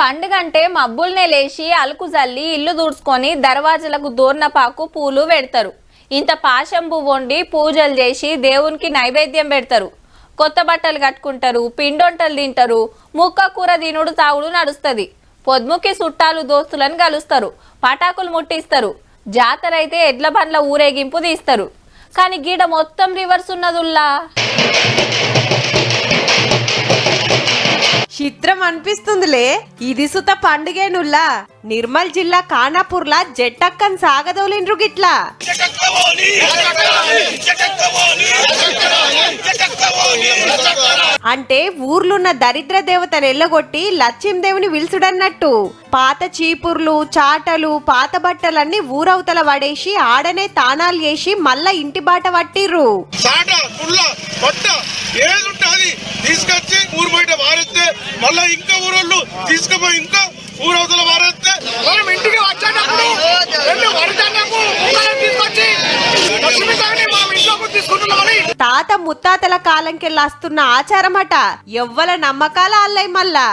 పండుగ అంటే మబ్బుల్నే లేచి అలుకు జల్లి ఇల్లు దూడ్చుకొని దర్వాజలకు దూర్నపాకు పూలు పెడతారు. ఇంత పాశం పువ్వు వండి పూజలు చేసి దేవునికి నైవేద్యం పెడతారు. కొత్త బట్టలు కట్టుకుంటారు పిండొంటలు తింటారు ముక్క కూర తినుడు తాగుడు నడుస్తుంది. పొద్ముకి చుట్టాలు దోస్తులను కలుస్తారు పటాకులు ముట్టిస్తారు జాతర అయితే ఎడ్ల బండ్ల ఊరేగింపు తీస్తారు. కానీ గీడ మొత్తం రివర్స్ ఉన్నదుల్లా? చిత్రం అనిపిస్తుందిలే. ఇది సుత పండుగేనుల్లా. నిర్మల్ జిల్లా ఖానాపూర్లా జట్టక్కన్ సాగదోలిండ్రు గిట్లా. అంటే ఊర్లున్న దరిద్ర దేవతను ఎల్లగొట్టి లక్ష్మీదేవిని విలుసుడన్నట్టు. పాత చీపుర్లు చాటలు పాత బట్టలన్నీ ఊరవతల పడేసి ఆడనే తానాలు చేసి మళ్ళా ఇంటి బాట పట్టిర్రు. మళ్ళా ఇంకా ఊరోళ్ళు తీసుకుపోయి ఇంకా ఊరవతల వారెత్తే మనం ఇంటికి వచ్చేటప్పుడు తాత ముత్తాతల కాలంకెళ్ళి వస్తున్న ఆచారమట ఎవ్వల నమ్మకాల అల్లై మళ్ళా